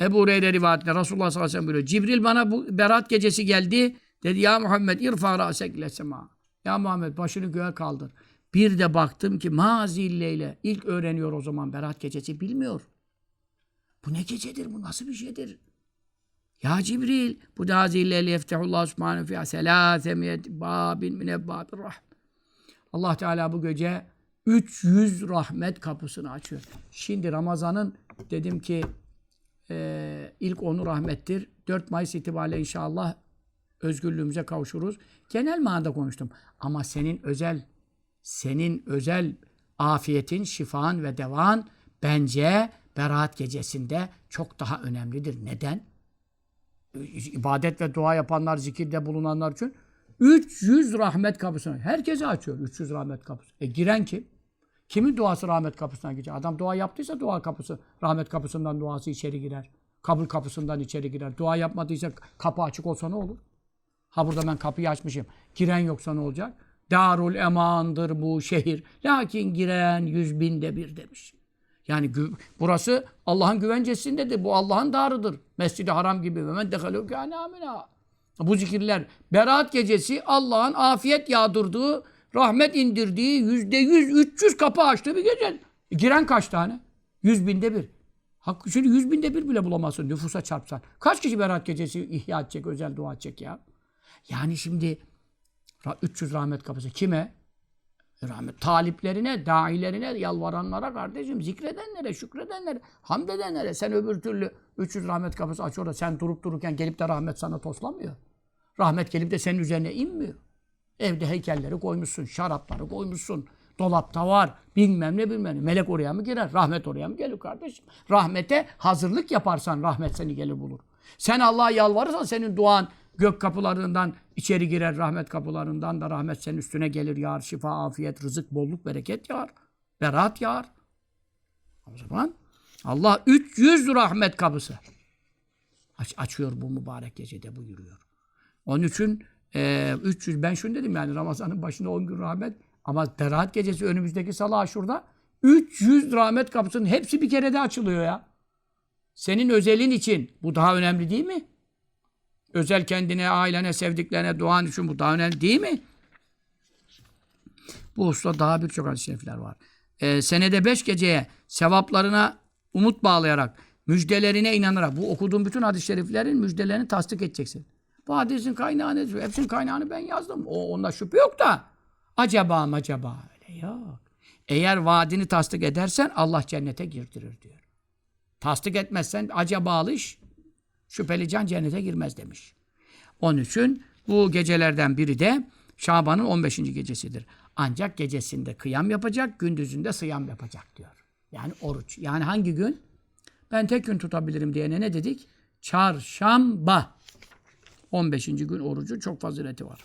Ebu Hureyre rivayetinde Resulullah sallallahu aleyhi ve sellem buyuruyor. Cibril bana bu berat gecesi geldi. Dedi ya Muhammed irfa ra'sek ile sema. Ya Muhammed başını göğe kaldır. Bir de baktım ki mazilleyle ilk öğreniyor o zaman berat gecesi bilmiyor. Bu ne gecedir bu nasıl bir şeydir? Ya Cibril bu da hazilleyle yeftehullah subhanahu fiha selâsemiyet babin min ebbâbir rahm. Allah Teala bu gece 300 rahmet kapısını açıyor. Şimdi Ramazan'ın dedim ki e, ilk onu rahmettir. 4 Mayıs itibariyle inşallah özgürlüğümüze kavuşuruz. Genel manada konuştum. Ama senin özel senin özel afiyetin, şifan ve devan bence Berat gecesinde çok daha önemlidir. Neden? İbadet ve dua yapanlar, zikirde bulunanlar için 300 rahmet kapısını herkese açıyor 300 rahmet kapısı. E giren kim? Kimin duası rahmet kapısına girecek? Adam dua yaptıysa dua kapısı, rahmet kapısından duası içeri girer. Kabul kapısından içeri girer. Dua yapmadıysa kapı açık olsa ne olur? Ha burada ben kapıyı açmışım. Giren yoksa ne olacak? Darul emandır bu şehir. Lakin giren yüz binde bir demiş. Yani burası Allah'ın güvencesindedir. Bu Allah'ın darıdır. Mescid-i Haram gibi. Ve men dehalû. Bu zikirler. Berat gecesi Allah'ın afiyet yağdırdığı, rahmet indirdiği, yüzde yüz, üç yüz kapı açtığı bir gece. Giren kaç tane? Yüz binde bir. Hakkı şimdi yüz binde bir bile bulamazsın nüfusa çarpsan. Kaç kişi Berat gecesi ihya edecek, özel dua edecek ya? Yani şimdi ra- 300 rahmet kapısı kime? Rahmet taliplerine, dailerine, yalvaranlara kardeşim, zikredenlere, şükredenlere, hamd edenlere. Sen öbür türlü 300 rahmet kapısı aç orada. Sen durup dururken gelip de rahmet sana toslamıyor. Rahmet gelip de senin üzerine inmiyor. Evde heykelleri koymuşsun, şarapları koymuşsun. Dolapta var. Bilmem ne bilmem ne. Melek oraya mı girer? Rahmet oraya mı gelir kardeşim? Rahmete hazırlık yaparsan rahmet seni gelir bulur. Sen Allah'a yalvarırsan senin duan gök kapılarından içeri girer. Rahmet kapılarından da rahmet senin üstüne gelir. Yağar şifa, afiyet, rızık, bolluk, bereket yağar. Berat yağar. O zaman Allah 300 rahmet kapısı aç, açıyor bu mübarek gecede buyuruyor. Onun için e, 300 ben şunu dedim yani Ramazan'ın başında 10 gün rahmet ama Berat gecesi önümüzdeki salı aşurda 300 rahmet kapısının hepsi bir kerede açılıyor ya. Senin özelin için bu daha önemli değil mi? Özel kendine, ailene, sevdiklerine, duan için bu daha önemli değil mi? Bu hususta daha birçok hadis-i şerifler var. Ee, senede beş geceye sevaplarına umut bağlayarak, müjdelerine inanarak, bu okuduğum bütün hadis-i şeriflerin müjdelerini tasdik edeceksin. Bu hadisin kaynağı nedir? Hepsinin kaynağını ben yazdım. O, onda şüphe yok da. Acaba mı acaba? Öyle yok. Eğer vaadini tasdik edersen Allah cennete girdirir diyor. Tasdik etmezsen acabalı iş, şüpheli can cennete girmez demiş. Onun için bu gecelerden biri de Şaban'ın 15. gecesidir. Ancak gecesinde kıyam yapacak, gündüzünde sıyam yapacak diyor. Yani oruç. Yani hangi gün? Ben tek gün tutabilirim diyene ne dedik? Çarşamba. 15. gün orucu çok fazileti var.